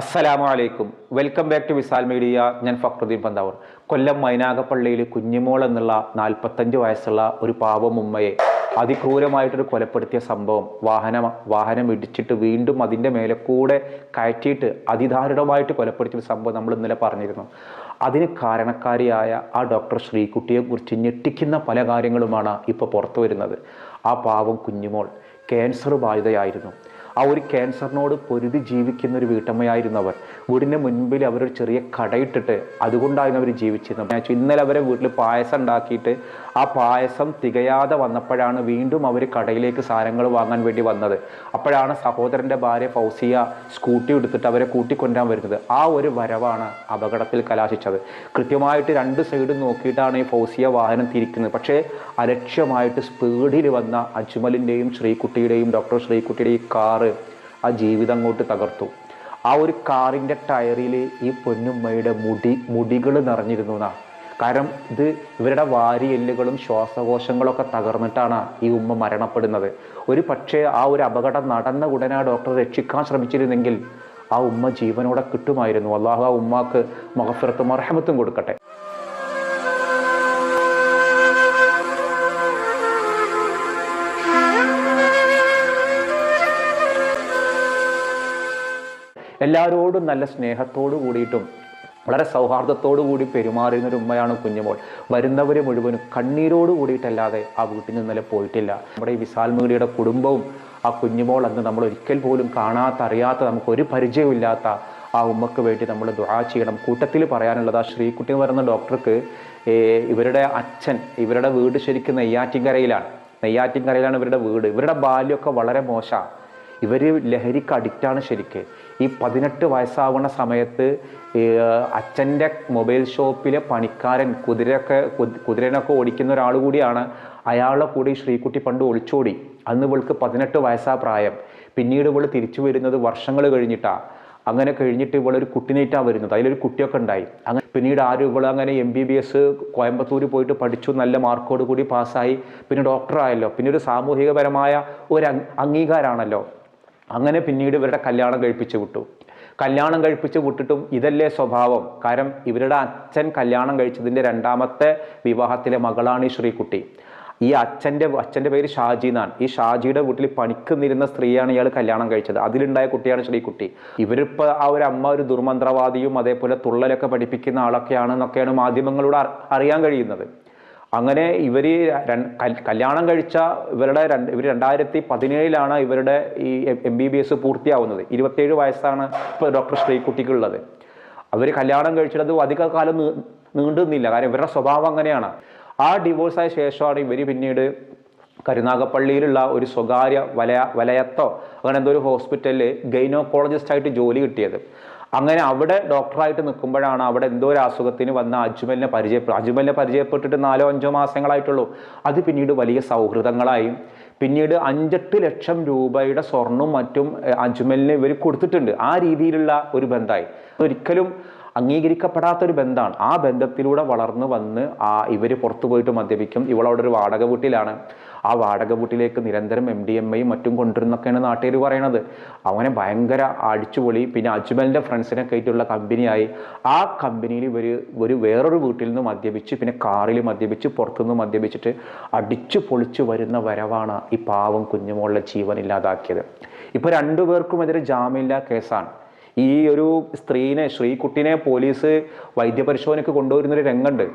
അസ്സലാമു അലൈക്കും. Welcome back to Visal media ഞാൻ ഫക്രുദ്ദീൻ പന്താവൂർ. കൊല്ലം മൈനാഗപ്പള്ളിയിൽ കുഞ്ഞിമോൾ എന്നുള്ള നാൽപ്പത്തഞ്ച് വയസ്സുള്ള ഒരു പാവം ഉമ്മയെ അതിക്രൂരമായിട്ടൊരു കൊലപ്പെടുത്തിയ സംഭവം വാഹനം വാഹനം ഇടിച്ചിട്ട് വീണ്ടും അതിന്റെ മേലെ കൂടെ കയറ്റിയിട്ട് അതിദാരുണമായിട്ട് കൊലപ്പെടുത്തിയ സംഭവം നമ്മൾ ഇന്നലെ പറഞ്ഞിരുന്നു. അതിന് കാരണക്കാരിയായ ആ ഡോക്ടർ ശ്രീകുട്ടിയെക്കുറിച്ച് ഞെട്ടിക്കുന്ന പല കാര്യങ്ങളുമാണ് ഇപ്പോൾ പുറത്തു വരുന്നത്. ആ പാവം കുഞ്ഞുമോൾ ക്യാൻസർ ബാധിതയായിരുന്നു. ആ ഒരു ക്യാൻസറിനോട് പൊരുതി ജീവിക്കുന്ന ഒരു വീട്ടമ്മയായിരുന്നു അവർ വീടിന്റെ മുൻപിൽ അവരൊരു ചെറിയ കടയിട്ടിട്ട് അതുകൊണ്ടായിരുന്നു അവർ ജീവിച്ചിരുന്നത്. ഞാൻ ഇന്നലെ അവരെ വീട്ടിൽ പായസം ഉണ്ടാക്കിയിട്ട് ആ പായസം തികയാതെ വന്നപ്പോഴാണ് വീണ്ടും അവർ കടയിലേക്ക് സാധനങ്ങൾ വാങ്ങാൻ വേണ്ടി വന്നത്. അപ്പോഴാണ് സഹോദരന്റെ ഭാര്യ ഫൗസിയ സ്കൂട്ടി എടുത്തിട്ട് അവരെ കൂട്ടിക്കൊണ്ടാൻ വരുന്നത്. ആ ഒരു വരവാണ് അപകടത്തിൽ കലാശിച്ചത്. കൃത്യമായിട്ട് രണ്ട് സൈഡും നോക്കിയിട്ടാണ് ഈ ഫൗസിയ വാഹനം തിരിക്കുന്നത്. പക്ഷേ അലക്ഷ്യമായിട്ട് സ്പീഡിൽ വന്ന അജ്മലിന്റെയും ശ്രീകുട്ടിയുടെയും ഡോക്ടർ ശ്രീകുട്ടിയുടെയും ഈ കാറ് ആ ജീവിതം അങ്ങോട്ട് തകർത്തു. ആ ഒരു കാറിന്റെ ടയറിൽ ഈ പൊന്നുമ്മയുടെ മുടി മുടികൾ നിറഞ്ഞിരുന്നു എന്നാ കാരണം ഇത് ഇവരുടെ വാരിയെല്ലുകളും ശ്വാസകോശങ്ങളൊക്കെ തകർന്നിട്ടാണ് ഈ ഉമ്മ മരണപ്പെടുന്നത്. ഒരു പക്ഷേ ആ ഒരു അപകടം നടന്ന ഉടനെ ആ ഡോക്ടർ രക്ഷിക്കാൻ ശ്രമിച്ചിരുന്നെങ്കിൽ ആ ഉമ്മ ജീവനോടെ കിട്ടുമായിരുന്നു. അള്ളാഹു ആ ഉമ്മാക്ക് മഹഫിറത്തും അർഹമത്തും കൊടുക്കട്ടെ. എല്ലാവരോടും നല്ല സ്നേഹത്തോടു കൂടിയിട്ടും വളരെ സൗഹാർദ്ദത്തോടു കൂടി പെരുമാറുന്ന ഒരു ഉമ്മയാണ് കുഞ്ഞുമോൾ. വരുന്നവർ മുഴുവനും കണ്ണീരോട് കൂടിയിട്ടല്ലാതെ ആ വീട്ടിൽ നിന്നലെ പോയിട്ടില്ല. നമ്മുടെ ഈ വിശാൽ മീഡിയയുടെ കുടുംബവും ആ കുഞ്ഞുമോൾ അന്ന് നമ്മൾ ഒരിക്കൽ പോലും കാണാത്ത അറിയാത്ത നമുക്ക് ഒരു പരിചയമില്ലാത്ത ആ ഉമ്മക്ക് വേണ്ടി നമ്മൾ ദുആ ചെയ്യണം. കൂട്ടത്തിൽ പറയാനുള്ളത് ആ ശ്രീകുട്ടി എന്ന് പറയുന്ന ഡോക്ടർക്ക് ഇവരുടെ അച്ഛൻ ഇവരുടെ വീട് ശരിക്കും നെയ്യാറ്റിൻകരയിലാണ്. നെയ്യാറ്റിൻകരയിലാണ് ഇവരുടെ വീട്. ഇവരുടെ ബാല്യമൊക്കെ വളരെ മോശമാണ്. ഇവർ ലഹരിക്ക് അഡിക്റ്റാണ് ശരിക്ക്. ഈ പതിനെട്ട് വയസ്സാവുന്ന സമയത്ത് അച്ഛന്റെ മൊബൈൽ ഷോപ്പിലെ പണിക്കാരൻ കുതിരയൊക്കെ കുതി- കുതിരനൊക്കെ ഓടിക്കുന്ന ഒരാൾ കൂടിയാണ് അയാളെ കൂടി ശ്രീകുട്ടി പണ്ട് ഒളിച്ചോടി. അന്ന് ഇവൾക്ക് പതിനെട്ട് വയസ്സാ പ്രായം. പിന്നീട് ഇവൾ തിരിച്ചു വരുന്നത് വർഷങ്ങൾ കഴിഞ്ഞിട്ടാണ് അങ്ങനെ കഴിഞ്ഞിട്ട് ഇവളൊരു കുട്ടിനേറ്റാണ് വരുന്നത്. അതിലൊരു കുട്ടിയൊക്കെ ഉണ്ടായി. അങ്ങനെ പിന്നീട് ആരും ഇവൾ അങ്ങനെ M B B S Coimbatore പോയിട്ട് പഠിച്ചു. നല്ല മാർക്കോട് കൂടി പാസ്സായി. പിന്നെ ഡോക്ടറായല്ലോ. പിന്നെ ഒരു സാമൂഹികപരമായ ഒരു അംഗ- അംഗീകാരമാണല്ലോ അങ്ങനെ പിന്നീട് ഇവരുടെ കല്യാണം കഴിപ്പിച്ചു വിട്ടു. കല്യാണം കഴിപ്പിച്ച് വിട്ടിട്ടും ഇതല്ലേ സ്വഭാവം? കാരണം ഇവരുടെ അച്ഛൻ കല്യാണം കഴിച്ചതിന്റെ രണ്ടാമത്തെ വിവാഹത്തിലെ മകളാണ് ഈ ശ്രീകുട്ടി. ഈ അച്ഛന്റെ അച്ഛന്റെ പേര് ഷാജി എന്നാണ്. ഈ ഷാജിയുടെ വീട്ടിൽ പണിക്ക് നിരുന്ന സ്ത്രീയാണ് ഇയാൾ കല്യാണം കഴിച്ചത്. അതിലുണ്ടായ കുട്ടിയാണ് ശ്രീകുട്ടി. ഇവരിപ്പോൾ ആ ഒരു അമ്മ ഒരു ദുർമന്ത്രവാദിയും അതേപോലെ തുള്ളലൊക്കെ പഠിപ്പിക്കുന്ന ആളൊക്കെയാണ് എന്നൊക്കെയാണ് മാധ്യമങ്ങളോട് അറിയാൻ കഴിയുന്നത്. അങ്ങനെ ഇവർ കല്യാണം കഴിച്ച ഇവരുടെ രണ്ട് ഇവർ രണ്ടായിരത്തി പതിനേഴിലാണ് ഇവരുടെ ഈ എം ബി ബി എസ് പൂർത്തിയാവുന്നത്. ഇരുപത്തേഴ് വയസ്സാണ് ഇപ്പോൾ ഡോക്ടർ ശ്രീകുട്ടിക്കുള്ളത്. അവർ കല്യാണം കഴിച്ചിട്ട് അധിക കാലം നീണ്ടു നിന്നില്ല കാരണം ഇവരുടെ സ്വഭാവം അങ്ങനെയാണ്. ആ ഡിവോഴ്സായ ശേഷമാണ് ഇവർ പിന്നീട് കരുനാഗപ്പള്ളിയിലുള്ള ഒരു സ്വകാര്യ വലയ വലയത്തോ അങ്ങനെ എന്തോ ഒരു ഹോസ്പിറ്റലിൽ ഗൈനോക്കോളജിസ്റ്റായിട്ട് ജോലി കിട്ടിയത്. അങ്ങനെ അവിടെ ഡോക്ടറായിട്ട് നിൽക്കുമ്പോഴാണ് അവിടെ എന്തോ ഒരു അസുഖത്തിന് വന്ന അജ്മലിനെ പരിചയപ്പെട്ടു അജ്മലിനെ പരിചയപ്പെട്ടിട്ട് നാലോ അഞ്ചോ മാസങ്ങളായിട്ടുള്ളൂ. അത് പിന്നീട് വലിയ സൗഹൃദങ്ങളായും. പിന്നീട് അഞ്ചെട്ട് ലക്ഷം രൂപയുടെ സ്വർണവും മറ്റും അജ്മലിന് ഇവർ കൊടുത്തിട്ടുണ്ട്. ആ രീതിയിലുള്ള ഒരു ബന്ധമായി. ഒരിക്കലും അംഗീകരിക്കപ്പെടാത്ത ഒരു ബന്ധമാണ് ആ ബന്ധത്തിലൂടെ വളർന്നു വന്ന് ആ ഇവർ പുറത്തു പോയിട്ട് മദ്യപിക്കും. ഇവളവിടെ ഒരു വാടക വീട്ടിലാണ്. ആ വാടക വീട്ടിലേക്ക് നിരന്തരം എം ഡി എം ഐയും മറ്റും കൊണ്ടുവരുന്നൊക്കെയാണ് നാട്ടുകാർ പറയണത്. അങ്ങനെ ഭയങ്കര അടിച്ചുപൊളി പിന്നെ അജ്മലിന്റെ ഫ്രണ്ട്സിനെ കയറ്റിയുള്ള കമ്പനിയായി. ആ കമ്പനിയിൽ ഇവർ ഒരു വേറൊരു വീട്ടിൽ നിന്ന് മദ്യപിച്ച് പിന്നെ കാറിൽ മദ്യപിച്ച് പുറത്തുനിന്ന് മദ്യപിച്ചിട്ട് അടിച്ചു പൊളിച്ചു വരുന്ന വരവാണ് ഈ പാവം കുഞ്ഞുമോളുടെ ജീവൻ ഇല്ലാതാക്കിയത്. ഇപ്പോൾ രണ്ടുപേർക്കും എതിരെ ജാമ്യമില്ലാ കേസാണ്. ഈ ഒരു സ്ത്രീനെ ശ്രീകുട്ടിനെ പോലീസ് വൈദ്യപരിശോധനയ്ക്ക് കൊണ്ടുവരുന്നൊരു രംഗമുണ്ട്.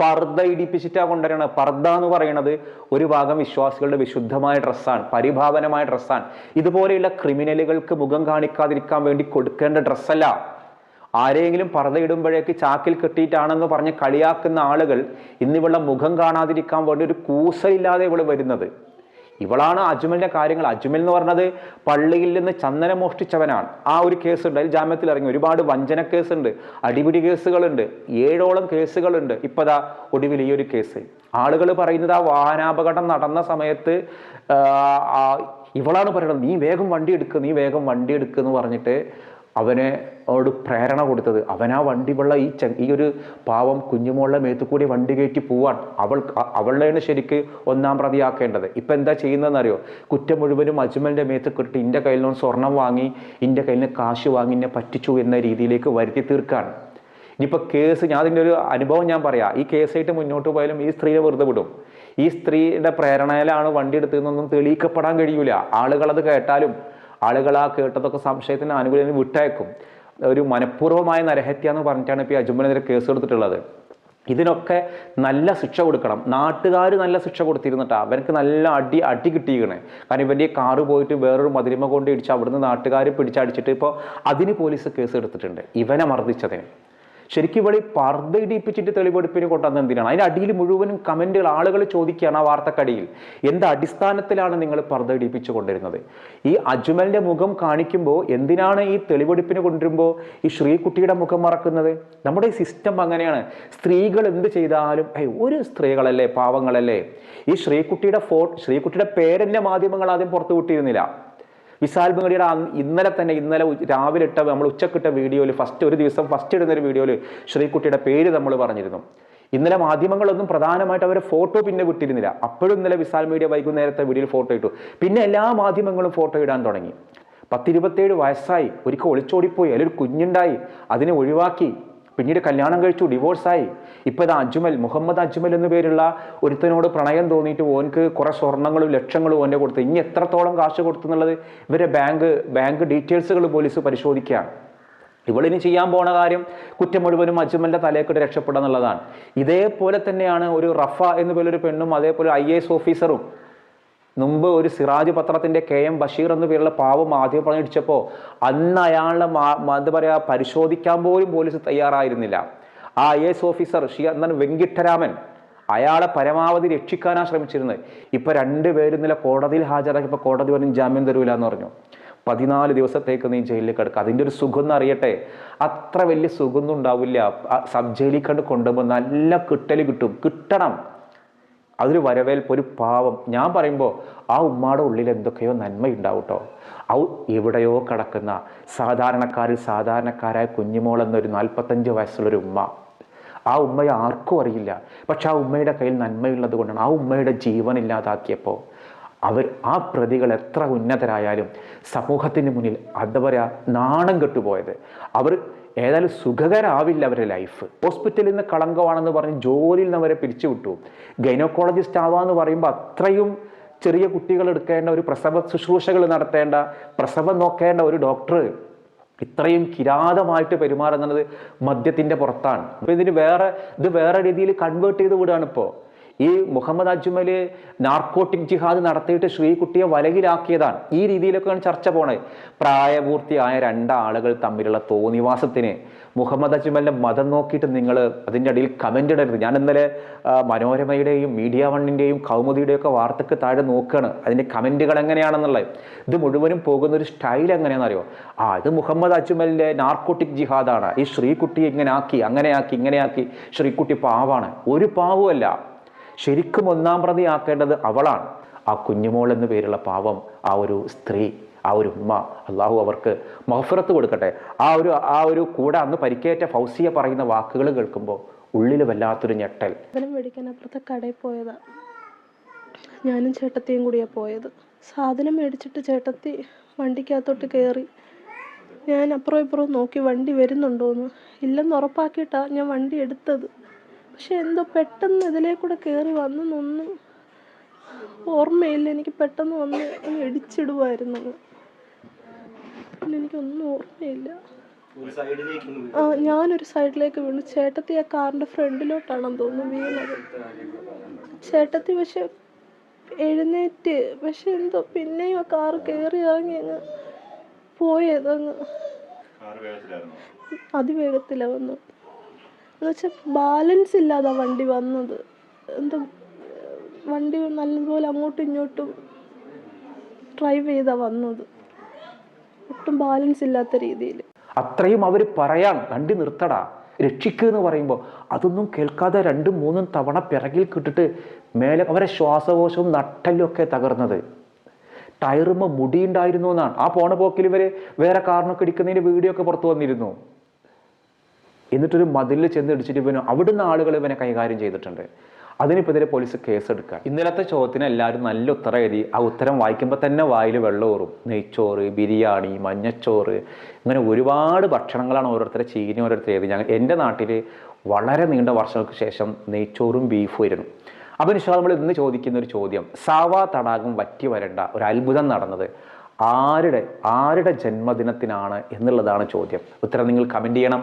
പർദ്ദ ഇടിപ്പിച്ചിട്ടാണ് കൊണ്ടുവരണത് പർദ്ദ എന്ന് പറയുന്നത് ഒരു ഭാഗം വിശ്വാസികളുടെ വിശുദ്ധമായ ഡ്രസ്സാണ് പരിഭാവനമായ ഡ്രസ്സാണ്. ഇതുപോലെയുള്ള ക്രിമിനലുകൾക്ക് മുഖം കാണിക്കാതിരിക്കാൻ വേണ്ടി കൊടുക്കേണ്ട ഡ്രസ്സല്ല. ആരെങ്കിലും ഇടുമ്പോഴേക്ക് ചാക്കിൽ കെട്ടിയിട്ടാണെന്ന് പറഞ്ഞ് കളിയാക്കുന്ന ആളുകൾ ഇന്നിവിടെ മുഖം കാണാതിരിക്കാൻ വേണ്ടി ഒരു കൂസലില്ലാതെ ഇവിടെ വരുന്നത്. ഇവളാണ് അജ്മലിന്റെ കാര്യങ്ങൾ. അജ്മൽ എന്ന് പറഞ്ഞത് പള്ളിയിൽ നിന്ന് ചന്ദനം മോഷ്ടിച്ചവനാണ്. ആ ഒരു കേസുണ്ട് അതിൽ ജാമ്യത്തിൽ ഇറങ്ങി. ഒരുപാട് വഞ്ചന കേസുണ്ട് അടിപിടി കേസുകളുണ്ട് ഏഴോളം കേസുകളുണ്ട് ഇപ്പതാ ഒടുവിൽ ഈ ഒരു കേസ് ആളുകൾ പറയുന്നത് ആ വാഹനാപകടം നടന്ന സമയത്ത് ഇവളാണ് പറയുന്നത് നീ വേഗം വണ്ടി എടുക്കുക നീ വേഗം വണ്ടി എടുക്കുക എന്ന് പറഞ്ഞിട്ട് അവനെ അവനോട് പ്രേരണ കൊടുത്തത്. അവനാ വണ്ടി വെള്ള ഈ ചെ ഈ ഒരു പാവം കുഞ്ഞുമോളുടെ മേത്തു കൂടി വണ്ടി കയറ്റി പോവാൻ അവൾ അവളുടെയാണ് ശരിക്ക് ഒന്നാം പ്രതിയാക്കേണ്ടത്. ഇപ്പം എന്താ ചെയ്യുന്നതെന്നറിയോ? കുറ്റം മുഴുവനും അജ്മലിന്റെ മേത്ത് കിട്ടി ഇന്റെ കയ്യിൽ നിന്ന് സ്വർണം വാങ്ങി ഇന്റെ കയ്യിൽ നിന്ന് കാശ് വാങ്ങി എന്നെ പറ്റിച്ചു എന്ന രീതിയിലേക്ക് വരുത്തി തീർക്കാണ്. ഇനിയിപ്പോൾ കേസ് ഞാൻ അതിന്റെ ഒരു അനുഭവം ഞാൻ പറയാം. ഈ കേസായിട്ട് മുന്നോട്ട് പോയാലും ഈ സ്ത്രീയെ വെറുതെ വിടും. ഈ സ്ത്രീയുടെ പ്രേരണയിലാണ് വണ്ടി എടുത്തതെന്നൊന്നും തെളിയിക്കപ്പെടാൻ കഴിയൂല. ആളുകളത് കേട്ടാലും ആളുകൾ ആ കേട്ടതൊക്കെ സംശയത്തിന് ആനുകൂല്യം വിട്ടയക്കും. ഒരു മനഃപൂർവമായ നരഹത്യ എന്ന് പറഞ്ഞിട്ടാണ് ഇപ്പോൾ ഈ അജുമനെതിരെ കേസ് എടുത്തിട്ടുള്ളത്. ഇതിനൊക്കെ നല്ല ശിക്ഷ കൊടുക്കണം. നാട്ടുകാർ നല്ല ശിക്ഷ കൊടുത്തിരുന്നിട്ടാ അവർക്ക് നല്ല അടി അടി കിട്ടിയിരിക്കണേ. കാരണം ഇവന്റെ കാറ് പോയിട്ട് വേറൊരു മതിരിമ കൊണ്ട് ഇടിച്ച് അവിടുന്ന് നാട്ടുകാർ പിടിച്ചടിച്ചിട്ട് ഇപ്പോൾ അതിന് പോലീസ് കേസ് എടുത്തിട്ടുണ്ട്. ഇവനെ മർദ്ദിച്ചതിന് ശരിക്കും ഇവിടെ പർദ്ധ ഇടിപ്പിച്ചിട്ട് തെളിവെടുപ്പിന് കൊണ്ടുവന്ന എന്തിനാണ്? അതിന്റെ അടിയിൽ മുഴുവനും കമന്റുകൾ ആളുകൾ ചോദിക്കുകയാണ് ആ വാർത്തക്കടിയിൽ. എന്ത് അടിസ്ഥാനത്തിലാണ് നിങ്ങൾ പർദ്ദ ഇടിപ്പിച്ചു കൊണ്ടിരുന്നത് ഈ അജ്മലിന്റെ മുഖം കാണിക്കുമ്പോൾ എന്തിനാണ് ഈ തെളിവെടുപ്പിന് കൊണ്ടുവരുമ്പോൾ ഈ ശ്രീകുട്ടിയുടെ മുഖം മറക്കുന്നത്? നമ്മുടെ ഈ സിസ്റ്റം അങ്ങനെയാണ്. സ്ത്രീകൾ എന്ത് ചെയ്താലും ഒരു സ്ത്രീകളല്ലേ പാവങ്ങളല്ലേ? ഈ ശ്രീകുട്ടിയുടെ ഫോ ശ്രീകുട്ടിയുടെ പേരെന്നെ മാധ്യമങ്ങൾ ആദ്യം പുറത്തു വിട്ടിരുന്നില്ല വിശാൽ ബംഗടിയുടെ ഇന്നലെ തന്നെ ഇന്നലെ രാവിലെ ഇട്ട നമ്മൾ ഉച്ചക്കിട്ട വീഡിയോയിൽ ഫസ്റ്റ് ഒരു ദിവസം ഫസ്റ്റ് ഇടുന്ന ഒരു വീഡിയോയിൽ ശ്രീകുട്ടിയുടെ പേര് നമ്മൾ പറഞ്ഞിരുന്നു. ഇന്നലെ മാധ്യമങ്ങളൊന്നും പ്രധാനമായിട്ട് അവരെ ഫോട്ടോ പിന്നെ വിട്ടിരുന്നില്ല. അപ്പോഴും ഇന്നലെ വിശാൽ മീഡിയ വൈകുന്നേരത്തെ വീഡിയോയിൽ ഫോട്ടോ ഇട്ടു. പിന്നെ എല്ലാ മാധ്യമങ്ങളും ഫോട്ടോ ഇടാൻ തുടങ്ങി. പത്തിരുപത്തേഴ് വയസ്സായി. ഒരിക്കൽ ഒളിച്ചോടിപ്പോയി. അതിലൊരു കുഞ്ഞുണ്ടായി. അതിനെ ഒഴിവാക്കി. പിന്നീട് കല്യാണം കഴിച്ചു ഡിവോഴ്സായി ഇപ്പോൾ ഇത് അജ്മൽ മുഹമ്മദ് അജ്മൽ എന്ന പേരുള്ള ഒരുത്തനോട് പ്രണയം തോന്നിയിട്ട് ഓൻക്ക് കുറേ സ്വർണങ്ങളും ലക്ഷങ്ങളും ഓന്റെ കൊടുത്ത്. ഇനി എത്രത്തോളം കാശ് കൊടുത്തു എന്നുള്ളത് ഇവരെ ബാങ്ക് ബാങ്ക് ഡീറ്റെയിൽസുകൾ പോലീസ് പരിശോധിക്കുകയാണ്. ഇവളിനി ചെയ്യാൻ പോണ കാര്യം കുറ്റം മുഴുവനും അജ്മലിന്റെ തലയെക്കിട്ട് രക്ഷപ്പെടുക എന്നുള്ളതാണ്. ഇതേപോലെ തന്നെയാണ് ഒരു റഫ എന്നുപോലൊരു പെണ്ണും അതേപോലെ ഐ എസ് ഓഫീസറും മുമ്പ് ഒരു സിറാജ് പത്രത്തിന്റെ കെ എം ബഷീർ എന്ന പേരുള്ള പാവം മാധ്യമ പറഞ്ഞിടിച്ചപ്പോൾ അന്ന് അയാളുടെ എന്താ പറയുക പരിശോധിക്കാൻ പോലും പോലീസ് തയ്യാറായിരുന്നില്ല. ആ ഐ എസ് ഓഫീസർ ഷി എന്താണ് വെങ്കിട്ടരാമൻ അയാളെ പരമാവധി രക്ഷിക്കാനാണ് ശ്രമിച്ചിരുന്നത്. ഇപ്പൊ രണ്ടുപേരും ഇന്നലെ കോടതിയിൽ ഹാജരാക്കിയപ്പോൾ കോടതി പറഞ്ഞു ജാമ്യം തരൂല എന്ന് പറഞ്ഞു. പതിനാല് ദിവസത്തേക്ക് നീ ജയിലിൽ കിടക്കുക അതിന്റെ ഒരു സുഖം എന്ന് അറിയട്ടെ. അത്ര വലിയ സുഖമൊന്നും ഉണ്ടാവില്ല. സബ് ജയിലിൽ കണ്ട് കൊണ്ടുപോകുമ്പോൾ നല്ല കിട്ടൽ കിട്ടും. കിട്ടണം. അതൊരു വരവേൽപ്പ് ഒരു പാവം. ഞാൻ പറയുമ്പോൾ ആ ഉമ്മയുടെ ഉള്ളിൽ എന്തൊക്കെയോ നന്മയുണ്ടാവും കേട്ടോ ഔ എവിടെയോ കിടക്കുന്ന സാധാരണക്കാരിൽ സാധാരണക്കാരായ കുഞ്ഞുമോൾ എന്നൊരു നാൽപ്പത്തഞ്ച് വയസ്സുള്ളൊരു ഉമ്മ. ആ ഉമ്മയെ ആർക്കും അറിയില്ല. പക്ഷെ ആ ഉമ്മയുടെ കയ്യിൽ നന്മയുള്ളത് കൊണ്ടാണ് ആ ഉമ്മയുടെ ജീവൻ ഇല്ലാതാക്കിയപ്പോൾ അവർ ആ പ്രതികൾ എത്ര ഉന്നതരായാലും സമൂഹത്തിന് മുന്നിൽ അതവരാ നാണം കെട്ടുപോയത്. അവർ ഏതായാലും സുഖകരാവില്ല അവരുടെ ലൈഫ് ഹോസ്പിറ്റലിൽ നിന്ന് കളങ്കമാണെന്ന് പറഞ്ഞ് ജോലിയിൽ നിന്ന് അവരെ പിരിച്ചുവിട്ടു. ഗൈനോക്കോളജിസ്റ്റ് ആവാന്ന് പറയുമ്പോൾ അത്രയും ചെറിയ കുട്ടികൾ എടുക്കേണ്ട ഒരു പ്രസവ ശുശ്രൂഷകൾ നടത്തേണ്ട പ്രസവം നോക്കേണ്ട ഒരു ഡോക്ടർ ഇത്രയും കിരാതമായിട്ട് പെരുമാറുന്നത് മദ്യത്തിന്റെ പുറത്താണ്. അപ്പോൾ ഇതിന് വേറെ ഇത് വേറെ രീതിയിൽ കൺവേർട്ട് ചെയ്ത് വിടുകയാണ് ഇപ്പോൾ ഈ മുഹമ്മദ് അജ്മൽ നാർക്കോട്ടിക് ജിഹാദ് നടത്തിയിട്ട് ശ്രീകുട്ടിയെ വലകിലാക്കിയതാണ്. ഈ രീതിയിലൊക്കെയാണ് ചർച്ച പോണത്. പ്രായപൂർത്തിയായ രണ്ടാളുകൾ തമ്മിലുള്ള തോന്നിവാസത്തിന് മുഹമ്മദ് അജ്മലിന്റെ മതം നോക്കിയിട്ട് നിങ്ങൾ അതിന്റെ അടിയിൽ കമന്റ് ഇടരുത്. ഞാൻ ഇന്നലെ മനോരമയുടെയും മീഡിയ വണ്ണിന്റെയും കൗമുദിയുടെയൊക്കെ വാർത്തക്ക് താഴെ നോക്കുകയാണ് അതിന്റെ കമന്റുകൾ എങ്ങനെയാണെന്നുള്ളത്. ഇത് മുഴുവനും പോകുന്ന ഒരു സ്റ്റൈൽ എങ്ങനെയാണെന്നറിയോ ആ ഇത് മുഹമ്മദ് അജ്മലിന്റെ നാർക്കോട്ടിക് ജിഹാദാണ്. ഈ ശ്രീകുട്ടി ഇങ്ങനെ ആക്കി അങ്ങനെ ആക്കി ഇങ്ങനെ ആക്കി. ശ്രീകുട്ടി പാവാണ്. ഒരു പാവമല്ല. ശരിക്കും ഒന്നാം പ്രതി ആക്കേണ്ടത് അവളാണ്. ആ കുഞ്ഞുമോൾ എന്ന പേരുള്ള പാവം ആ ഒരു സ്ത്രീ ആ ഒരു ഉമ്മ അള്ളാഹു അവർക്ക് മഹഫറത്ത് കൊടുക്കട്ടെ. ആ ഒരു ആ ഒരു കൂടെ അന്ന് പരിക്കേറ്റ ഫൗസിയ പറയുന്ന വാക്കുകൾ കേൾക്കുമ്പോൾ ഉള്ളിൽ വല്ലാത്തൊരു ഞെട്ടൽ. മേടിക്കാൻ അപ്പുറത്തെ കടയിൽ ഞാനും ചേട്ടത്തിയും കൂടിയാ പോയത്. സാധനം മേടിച്ചിട്ട് ചേട്ടത്തി വണ്ടിക്കകത്തോട്ട് കയറി ഞാൻ അപ്പുറം ഇപ്പുറം നോക്കി വണ്ടി വരുന്നുണ്ടോന്ന്. ഇല്ലെന്ന് ഉറപ്പാക്കിയിട്ടാ ഞാൻ വണ്ടി എടുത്തത്. പക്ഷെ എന്തോ പെട്ടെന്ന് ഇതിലേ കൂടെ കയറി വന്നെന്നൊന്നും ഓർമ്മയില്ല. എനിക്ക് പെട്ടെന്ന് വന്ന് അങ്ങ് ഇടിച്ചിടുമായിരുന്നു പിന്നെ എനിക്കൊന്നും ഓർമ്മയില്ല. ആ ഞാനൊരു സൈഡിലേക്ക് വീണു. ചേട്ടത്തി ആ കാറിന്റെ ഫ്രണ്ടിലോട്ടാണെന്ന് തോന്നുന്നു വീണത്. ചേട്ടത്തി പക്ഷെ എഴുന്നേറ്റ്. പക്ഷെ എന്തോ പിന്നെയും ആ കാറ് കയറി ഇറങ്ങി അങ്ങ് പോയത് അങ്ങ് അതിവേഗത്തിലാ വന്നു എന്നുവെച്ചാൽ ബാലൻസ് ഇല്ലാതെ വണ്ടി വന്നത്. എന്താ വണ്ടി നല്ലതുപോലെ അങ്ങോട്ടും ഇങ്ങോട്ടും ഡ്രൈവ് ചെയ്താ വന്നത്. ഒട്ടും ബാലൻസ് ഇല്ലാത്ത രീതിയിൽ. അത്രയും അവർ പറയാം വണ്ടി നിർത്തടാ രക്ഷിക്കുക എന്ന് പറയുമ്പോൾ അതൊന്നും കേൾക്കാതെ രണ്ടും മൂന്നും തവണ പിറകിൽ കിട്ടിട്ട് മേലെ അവരെ ശ്വാസകോശവും നട്ടലും ഒക്കെ തകർന്നത്. ടയറുമ്പോൾ മുടിയുണ്ടായിരുന്നു എന്നാണ് ആ പോണ പോക്കിൽ ഇവർ വേറെ കാറിനൊക്കെ ഇടിക്കുന്നതിന്റെ വീഡിയോ ഒക്കെ പുറത്തു വന്നിരുന്നു. എന്നിട്ടൊരു മതിലിൽ ചെന്ന് ഇടിച്ചിട്ട് ഇവന് അവിടുന്ന് ആളുകൾ ഇവനെ കൈകാര്യം ചെയ്തിട്ടുണ്ട്. അതിനിപ്പെതിരെ പോലീസ് കേസ് കേസെടുക്കുക ഇന്നലത്തെ ചോദ്യത്തിന് എല്ലാവരും നല്ല ഉത്തരം എഴുതി. ആ ഉത്തരം വായിക്കുമ്പോൾ തന്നെ വായിൽ വെള്ളം ഓറും നെയ്ച്ചോറ് ബിരിയാണി മഞ്ഞച്ചോറ് ഇങ്ങനെ ഒരുപാട് ഭക്ഷണങ്ങളാണ് ഓരോരുത്തരെ ചീനി ഓരോരുത്തർ എഴുതി ഞങ്ങൾ എന്റെ നാട്ടിൽ വളരെ നീണ്ട വർഷങ്ങൾക്ക് ശേഷം നെയ്ച്ചോറും ബീഫും ആയിരുന്നു. അപ്പോൾ നിഷാ നമ്മൾ ഇന്ന് ചോദിക്കുന്ന ഒരു ചോദ്യം. സാവാ തടാകം വറ്റി വരണ്ട ഒരു അത്ഭുതം നടന്നത് ആരുടെ ആരുടെ ജന്മദിനത്തിനാണ് എന്നുള്ളതാണ് ചോദ്യം. ഉത്തരം നിങ്ങൾ കമന്റ് ചെയ്യണം.